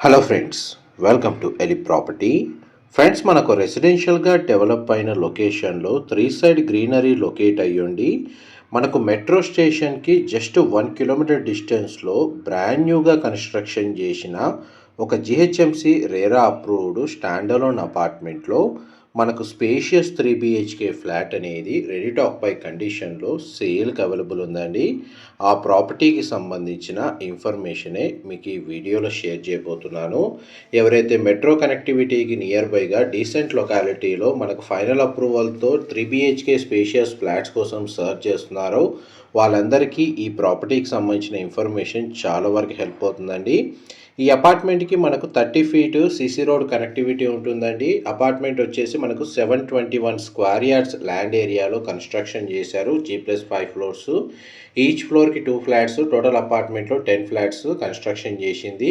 Hello friends welcome to Eli property friends మనకు రెసిడెన్షియల్గా develop అయిన లొకేషన్లో త్రీ సైడ్ గ్రీనరీ లొకేట్ అయ్యుండి మనకు మెట్రో స్టేషన్కి జస్ట్ వన్ కిలోమీటర్ డిస్టెన్స్లో బ్రాండ్ న్యూగా కన్స్ట్రక్షన్ చేసిన ఒక జిహెచ్ఎంసి రేరా అప్రూవ్డ్ స్టాండలోన్ అపార్ట్మెంట్లో మనకు స్పేషియస్ త్రీ బిహెచ్కే ఫ్లాట్ అనేది రెడీ టాక్ పై కండిషన్లో సేల్కి అవైలబుల్ ఉందండి. ఆ ప్రాపర్టీకి సంబంధించిన ఇన్ఫర్మేషనే మీకు ఈ వీడియోలో షేర్ చేయబోతున్నాను. ఎవరైతే మెట్రో కనెక్టివిటీకి నియర్ బైగా డీసెంట్ లొకాలిటీలో మనకు ఫైనల్ అప్రూవల్తో త్రీ బిహెచ్కే స్పేషియస్ ఫ్లాట్స్ కోసం సర్చ్ చేస్తున్నారో వాళ్ళందరికీ ఈ ప్రాపర్టీకి సంబంధించిన ఇన్ఫర్మేషన్ చాలా వరకు హెల్ప్ అవుతుందండి. ఈ అపార్ట్మెంట్కి మనకు thirty feet CC road connectivity ఉంటుందండి. అపార్ట్మెంట్ వచ్చేసి మనకు seven twenty one square yards land ఏరియాలో కన్స్ట్రక్షన్ చేశారు. G plus five floors each ఫ్లోర్కి టూ ఫ్లాట్స్ టోటల్ అపార్ట్మెంట్లో టెన్ ఫ్లాట్స్ కన్స్ట్రక్షన్ చేసింది.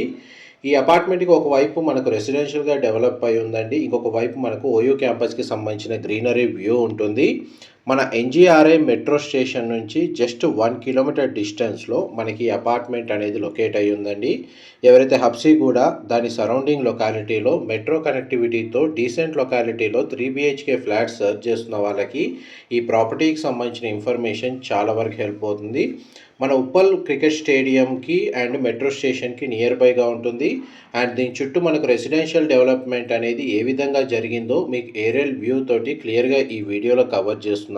ఈ అపార్ట్మెంట్కి ఒకవైపు మనకు రెసిడెన్షియల్గా డెవలప్ అయి ఉందండి. ఇంకొక వైపు మనకు ఓయూ క్యాంపస్కి సంబంధించిన గ్రీనరీ వ్యూ ఉంటుంది. మన ఎన్జిఆర్ఐ మెట్రో స్టేషన్ నుంచి జస్ట్ వన్ కిలోమీటర్ డిస్టెన్స్లో మనకి అపార్ట్మెంట్ అనేది లొకేట్ అయి ఉందండి. ఎవరైతే హబ్సీ కూడా దాని సరౌండింగ్ లొకాలిటీలో మెట్రో కనెక్టివిటీతో డీసెంట్ లొకాలిటీలో త్రీ బిహెచ్కే ఫ్లాట్ సర్చ్ చేస్తున్న వాళ్ళకి ఈ ప్రాపర్టీకి సంబంధించిన ఇన్ఫర్మేషన్ చాలా వరకు హెల్ప్ అవుతుంది. మన ఉప్పల్ క్రికెట్ స్టేడియంకి అండ్ మెట్రో స్టేషన్కి నియర్ బైగా ఉంటుంది. అండ్ దీని చుట్టూ మనకు రెసిడెన్షియల్ డెవలప్మెంట్ అనేది ఏ విధంగా జరిగిందో మీకు ఏరియల్ వ్యూ తోటి క్లియర్గా ఈ వీడియోలో కవర్ చేస్తున్నాను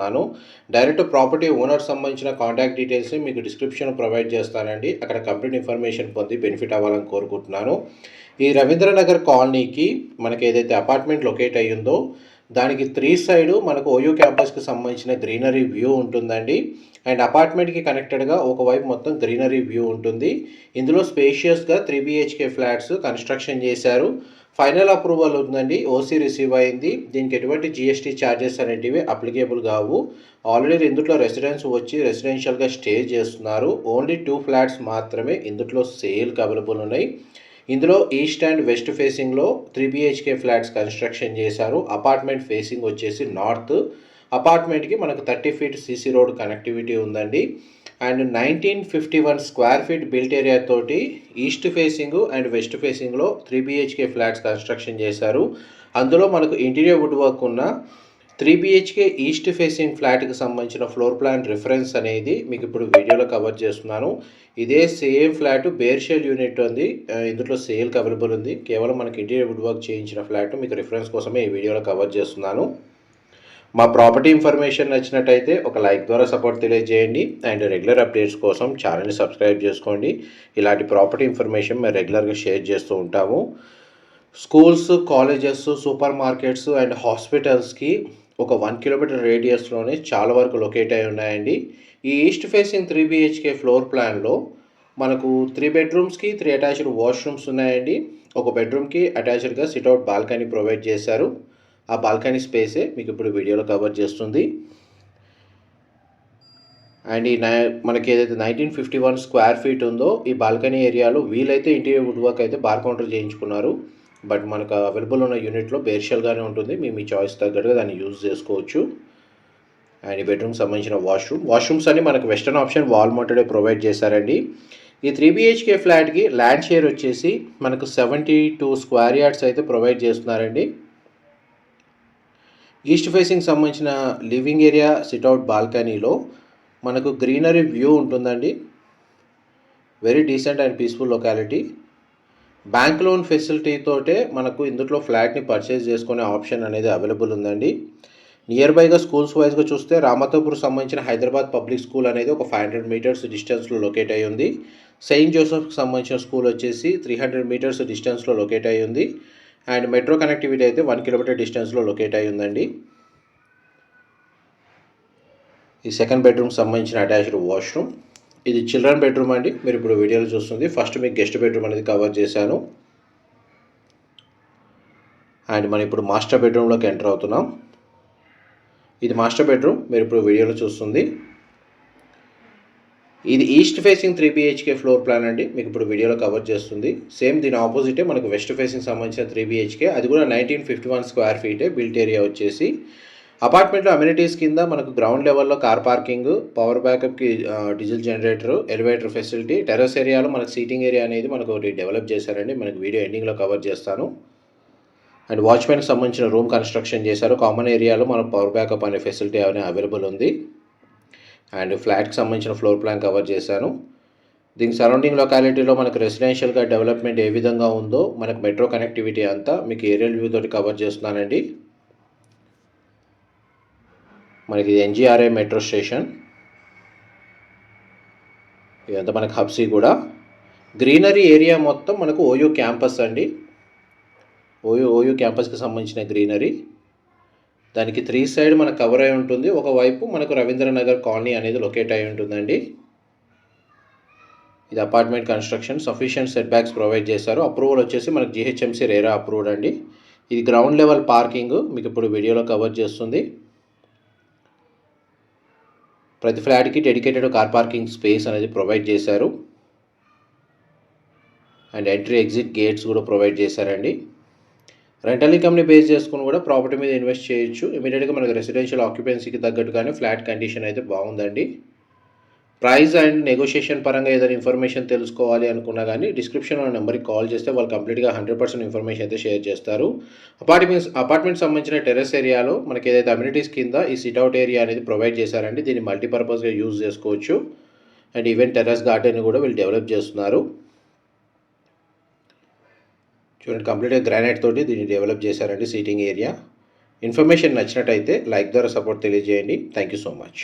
డైరెక్ట్ ప్రాపర్టీ ఓనర్ సంబంధించిన కాంటాక్ట్ డీటెయిల్స్ మీకు డిస్క్రిప్షన్ ప్రొవైడ్ చేస్తానండి. అక్కడ కంప్లీట్ ఇన్ఫర్మేషన్ పొంది బెనిఫిట్ అవ్వాలని కోరుకుంటున్నాను. ఈ రవీంద్రనగర్ కాలనీకి మనకి ఏదైతే అపార్ట్మెంట్ లొకేట్ అయ్యిందో దానికి త్రీ సైడ్ మనకు ఓయూ క్యాంపస్కి సంబంధించిన గ్రీనరీ వ్యూ ఉంటుందండి. అండ్ అపార్ట్మెంట్కి కనెక్టెడ్గా ఒకవైపు మొత్తం గ్రీనరీ వ్యూ ఉంటుంది. ఇందులో స్పేషియస్గా త్రీ బిహెచ్కే ఫ్లాట్స్ కన్స్ట్రక్షన్ చేశారు. ఫైనల్ అప్రూవల్ ఉందండి. ఓసీ రిసీవ్ అయింది. దీనికి ఎటువంటి జిఎస్టీ ఛార్జెస్ అనేటివి అప్లికేబుల్ కావు. ఆల్రెడీ ఇందులో రెసిడెన్స్ వచ్చి రెసిడెన్షియల్గా స్టే చేస్తున్నారు. ఓన్లీ టూ ఫ్లాట్స్ మాత్రమే ఇందుట్లో సేల్కి అవైలబుల్ ఉన్నాయి. ఇందులో ఈస్ట్ అండ్ వెస్ట్ ఫేసింగ్లో త్రీ బిహెచ్కే ఫ్లాట్స్ కన్స్ట్రక్షన్ చేశారు. అపార్ట్మెంట్ ఫేసింగ్ వచ్చేసి నార్త్ అపార్ట్మెంట్కి మనకు thirty feet CC road connectivity ఉందండి. And nineteen fifty one square feet built area తోటి ఈస్ట్ ఫేసింగ్ అండ్ వెస్ట్ ఫేసింగ్లో త్రీ బిహెచ్కే ఫ్లాట్స్ కన్స్ట్రక్షన్ చేశారు. అందులో మనకు ఇంటీరియర్ వుడ్ వర్క్ ఉన్న త్రీ బిహెచ్కే ఈస్ట్ ఫేసింగ్ ఫ్లాట్కి సంబంధించిన ఫ్లోర్ ప్లాన్ రిఫరెన్స్ అనేది మీకు ఇప్పుడు వీడియోలో కవర్ చేస్తున్నాను. ఇదే సేమ్ ఫ్లాట్ బేర్షెల్ యూనిట్ ఉంది. ఇందులో సేల్కి అవైలబుల్ ఉంది. కేవలం మనకి ఇంటీరియర్ వుడ్ వర్క్ చేయించిన ఫ్లాట్ మీకు రిఫరెన్స్ కోసమే ఈ వీడియోలో కవర్ చేస్తున్నాను. మా ప్రాపర్టీ ఇన్ఫర్మేషన్ నచ్చినట్టయితే ఒక లైక్ ద్వారా సపోర్ట్ తెలియజేయండి అండ్ రెగ్యులర్ అప్డేట్స్ కోసం ఛానల్ని సబ్స్క్రైబ్ చేసుకోండి. ఇలాంటి ప్రాపర్టీ ఇన్ఫర్మేషన్ మేము రెగ్యులర్గా షేర్ చేస్తూ ఉంటాము. Schools colleges super markets and హాస్పిటల్స్కి ఒక వన్ కిలోమీటర్ రేడియస్లోనే చాలా వరకు లొకేట్ అయి ఉన్నాయండి. ఈ east facing three BHK floor ప్లాన్లో మనకు త్రీ బెడ్రూమ్స్కి త్రీ అటాచ్డ్ వాష్రూమ్స్ ఉన్నాయండి. ఒక బెడ్రూమ్కి అటాచ్డ్గా సిట్అవుట్ బాల్కనీ ప్రొవైడ్ చేశారు. ఆ బాల్కనీ స్పేసే మీకు ఇప్పుడు వీడియోలో కవర్ చేస్తుంది. అండ్ ఈ నై మనకి ఏదైతే nineteen fifty one square feet ఉందో ఈ బాల్కనీ ఏరియాలో వీలైతే ఇంటీరియర్ వుడ్ వర్క్ అయితే బార్ కౌంటర్ చేయించుకున్నారు. బట్ మనకు అవైలబుల్ ఉన్న యూనిట్లో బేర్షల్గానే ఉంటుంది. మీ మీ చాయిస్ తగ్గట్టుగా దాన్ని యూజ్ చేసుకోవచ్చు. అండ్ ఈ బెడ్రూమ్ సంబంధించిన వాష్రూమ్. వాష్రూమ్స్ అన్ని మనకు వెస్టర్న్ ఆప్షన్ వాల్ మౌంటెడే ప్రొవైడ్ చేశారండి. ఈ త్రీ బిహెచ్కే ఫ్లాట్కి ల్యాండ్ షేర్ వచ్చేసి మనకు సెవెంటీ టూ స్క్వేర్ యార్డ్స్ అయితే ప్రొవైడ్ చేస్తున్నారండి. ఈస్ట్ ఫేసింగ్ సంబంధించిన లివింగ్ ఏరియా సిట్అవుట్ బాల్కనీలో మనకు గ్రీనరీ వ్యూ ఉంటుందండి. Very decent and peaceful locality bank loan ఫెసిలిటీతోటే మనకు ఇందులో ఫ్లాట్ని పర్చేజ్ చేసుకునే ఆప్షన్ అనేది అవైలబుల్ ఉందండి. నియర్ బైగా స్కూల్స్ వైజ్గా చూస్తే రామతాపూర్ సంబంధించిన హైదరాబాద్ పబ్లిక్ స్కూల్ అనేది ఒక ఫైవ్ హండ్రెడ్ మీటర్స్ డిస్టెన్స్లో లొకేట్ అయ్యి ఉంది సెయింట్ జోసెఫ్కి సంబంధించిన స్కూల్ వచ్చేసి త్రీ హండ్రెడ్ మీటర్స్ డిస్టెన్స్లో లొకేట్ అయ్యి ఉంది అండ్ మెట్రో కనెక్టివిటీ అయితే వన్ కిలోమీటర్ డిస్టెన్స్లో లొకేట్ అయి ఉందండి. ఈ సెకండ్ బెడ్రూమ్ సంబంధించిన అటాచ్డ్ వాష్రూమ్. ఇది చిల్డ్రన్ బెడ్రూమ్ అండి. మీరు ఇప్పుడు వీడియోలో చూస్తుంది. ఫస్ట్ మీకు గెస్ట్ బెడ్రూమ్ అనేది కవర్ చేశాను. అండ్ మనం ఇప్పుడు మాస్టర్ బెడ్రూమ్లోకి ఎంటర్ అవుతున్నాం. ఇది మాస్టర్ బెడ్రూమ్. మీరు ఇప్పుడు వీడియోలో చూస్తుంది. ఇది east facing three BHK floor plan అండి. మీకు ఇప్పుడు వీడియోలో కవర్ చేస్తుంది. సేమ్ దీని ఆపోజిటే మనకు వెస్ట్ ఫేసింగ్ సంబంధించిన త్రీ బిహెచ్కే అది కూడా నైన్టీన్ ఫిఫ్టీ వన్ స్క్వేర్ ఫీటే బిల్ట్ ఏరియా వచ్చేసి. అపార్ట్మెంట్లో అమ్యూనిటీస్ కింద మనకు గ్రౌండ్ లెవెల్లో car parking power బ్యాకప్కి diesel generator elevator facility terrace ఏరియాలో మనకు సీటింగ్ ఏరియా అనేది మనకు ఒకటి డెవలప్ చేశారండి. మనకు వీడియో ఎండింగ్లో కవర్ చేస్తాను. అండ్ వాచ్మెన్కి సంబంధించిన రూమ్ కన్స్ట్రక్షన్ చేశారు. కామన్ ఏరియాలో మనం పవర్ బ్యాకప్ అనే ఫెసిలిటీ అనే అవైలబుల్ ఉంది. అండ్ ఫ్లాట్కి సంబంధించిన ఫ్లోర్ ప్లాన్ కవర్ చేశాను. దీనికి సరౌండింగ్ లొకాలిటీలో మనకు రెసిడెన్షియల్గా డెవలప్మెంట్ ఏ విధంగా ఉందో మనకు మెట్రో కనెక్టివిటీ అంతా మీకు ఏరియల్ వ్యూ తోటి కవర్ చేస్తున్నానండి. మనకి ఇది ఎన్జిఆర్ఏ మెట్రో స్టేషన్. ఇదంతా మనకు హబ్సీ కూడా. గ్రీనరీ ఏరియా మొత్తం మనకు ఓయూ క్యాంపస్ అండి. ఓయూ ఓయూ క్యాంపస్కి సంబంధించిన గ్రీనరీ. దానికి త్రీ సైడ్ మన కవర్ అయి ఉంటుంది. ఒకవైపు మనకు రవీంద్రనగర్ కాలనీ అనేది లొకేట్ అయి ఉంటుందండి. ఇది apartment construction sufficient setbacks provide చేశారు. అప్రూవల్ వచ్చేసి మనకు జిహెచ్ఎంసీ రేరా అప్రూవ్డ్ అండి. ఇది గ్రౌండ్ లెవెల్ పార్కింగ్ మీకు ఇప్పుడు వీడియోలో కవర్ చేస్తుంది. ప్రతి ఫ్లాట్కి డెడికేటెడ్ కార్ పార్కింగ్ స్పేస్ అనేది ప్రొవైడ్ చేశారు. అండ్ ఎంట్రీ ఎగ్జిట్ గేట్స్ కూడా ప్రొవైడ్ చేశారండి. రెంటల్ ఇన్కమ్ని బేస్ చేసుకుని కూడా ప్రాపర్టీ మీద ఇన్వెస్ట్ చేయొచ్చు. ఇమీడియట్గా మనకు రెసిడెన్షియల్ ఆక్యుపెన్సీకి తగ్గట్టుగానే ఫ్లాట్ కండిషన్ అయితే బాగుందండి. ప్రైస్ అండ్ నెగోషియేషన్ పరంగా ఏదైనా ఇన్ఫర్మేషన్ తెలుసుకోవాలి అనుకున్నా కానీ డిస్క్రిప్షన్లో నెంబర్కి కాల్ చేస్తే వాళ్ళు కంప్లీట్గా హండ్రెడ్ పర్సెంట్ ఇన్ఫర్మేషన్ అయితే షేర్ చేస్తారు. అపార్ట్మెంట్స్ అపార్ట్మెంట్ సంబంధించిన టెరెస్ ఏరియాలో మనకి ఏదైతే అమ్యూనిటీస్ కింద ఈ సిట్అవుట్ ఏరియా అనేది ప్రొవైడ్ చేశారండి దీన్ని మల్టీపర్పస్గా యూజ్ చేసుకోవచ్చు. అండ్ ఈవెన్ టెర్రస్ గార్డెన్ కూడా వీళ్ళు డెవలప్ చేస్తున్నారు. చూడండి కంప్లీట్గా గ్రానైట్ తోటి దీన్ని డెవలప్ చేశారండి సీటింగ్ ఏరియా ఇన్ఫర్మేషన్ నచ్చినట్టయితే లైక్ ద్వారా సపోర్ట్ తెలియజేయండి. Thank you so much